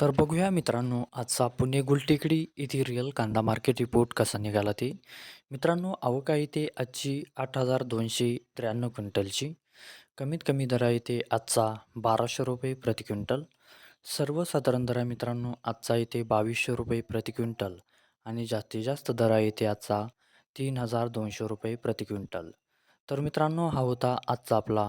तर बघूया मित्रांनो आजचा पुणे गुलटेकडी येथे रिअल कांदा मार्केट रिपोर्ट कसा निघाला ते. मित्रांनो अवका आहे आजची आठ हजार दोनशे त्र्याण्णव क्विंटलची. कमीत कमी दरा आहे आजचा बाराशे रुपये प्रति क्विंटल. सर्वसाधारण दरा मित्रांनो आजचा इथे बावीसशे रुपये प्रति क्विंटल. आणि जास्तीत जास्त दरा आहे इथे आजचा तीन हजार दोनशे रुपये प्रति क्विंटल. तर मित्रांनो हा होता आजचा आपला